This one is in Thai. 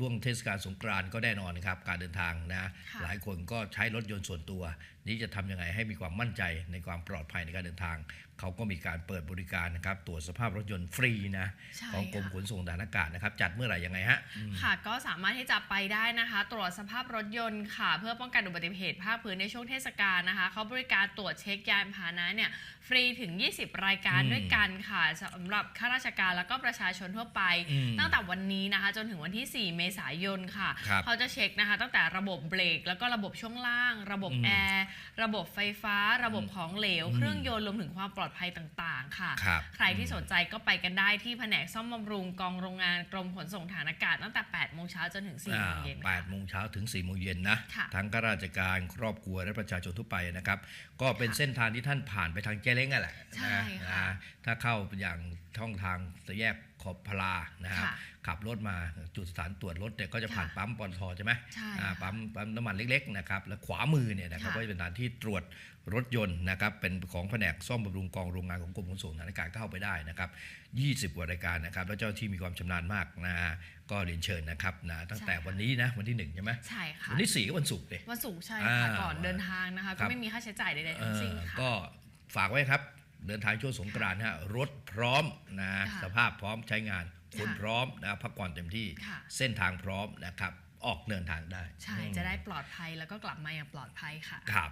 ช่วงเทศกาลสงกรานต์ก็แน่นอนนะครับ การเดินทางนะค่ะหลายคนก็ใช้รถยนต์ส่วนตัว นี้จะทำยังไงให้มีความมั่นใจในความปลอดภัยในการเดินทาง เขาก็มีการเปิดบริการนะครับตรวจสภาพรถยนต์ฟรีนะใช่ของกรมค่ะขนส่งทหารอากาศนะครับ จัดเมื่อไหร่ยังไงฮะอืมค่ะก็สามารถที่จะไปได้นะคะ ตรวจสภาพรถยนต์ค่ะ เพื่อป้องกันอุบัติเหตุภาคพื้นในช่วงเทศกาลนะคะเขาบริการตรวจเช็คยานพาหนะเนี่ยฟรีถึง 20 รายการอืมด้วยกันค่ะสำหรับข้าราชการแล้วก็ประชาชนทั่วไปอืมตั้งแต่วันนี้นะคะ จนถึงวันที่ 4 เมษายนค่ะ ครับเขาจะเช็คนะคะ ตั้งแต่ระบบเบรก แล้วก็ระบบช่วงล่าง ระบบอืมแอร์ ระบบไฟฟ้า ระบบของเหลว อืม เครื่องยนต์รวมถึงความปลอดภัยต่างๆ ค่ะ ครับ ใครที่สนใจก็ไปกันได้ที่แผนกซ่อมบำรุงกองโรงงานกรมขนส่งฐานอากาศตั้งแต่8โมงเช้าจนถึง4โมงเย็นแปค่ะดโมงเช้าถึง4ี่โมงเย็นนะ ค่ะทั้งข้าราชการครอบครัวและประชาชนทั่วไปนะครับ ก็เป็นค่ะเส้นทางที่ท่านผ่านไปทางเจเล้งอะแหละใช่นะค่ะ นะถ้าเข้าอย่างช่องทางสแยกขอบพลานะครับค่ะขับรถมาจุดสถานตรวจรถเนี่ยก็จะผ่านค่ะปั๊มปตทใช่ไหมใช่อ่าค่ะปั๊มปั๊มน้ำมันเล็กๆนะครับแล้วขวามือเนี่ยนะครับค่ะ ก็จะเป็นสถานที่ตรวจรถยนต์นะครับเป็นของแผนกซ่อมบำรุงกองโรงงานของกรมขนส่งทหารอากาศเข้าไปได้นะครับ20กว่ารายการนะครับแล้วเจ้าหน้าที่มีความชำนาญมากนะฮะก็เรียนเชิญนะครับนะตั้งแต่ใช่ค่ะวันนี้นะวันที่หนึ่งใช่ไหมใช่ค่ะ วันที่สี่ก็วันศุกร์เลย วันศุกร์ใช่อ่าค่ะก่อนเดินทางนะคะ ครัก็บ ไม่มีค่าใช้จ่ายใดๆทั้งสิ้นค่ะ ก็ฝากไว้ครับ เดินทางช่วงสงกรานต์ฮะรถพร้อมนะค่ะสภาพพร้อมใช้งานคนค่ะพร้อมนะพักผ่อนเต็มที่ค่ะเส้นทางพร้อมนะครับ ออกเดินทางได้ ใช่ จะได้ปลอดภัยแล้วก็กลับมาอย่างปลอดภัยค่ะครับ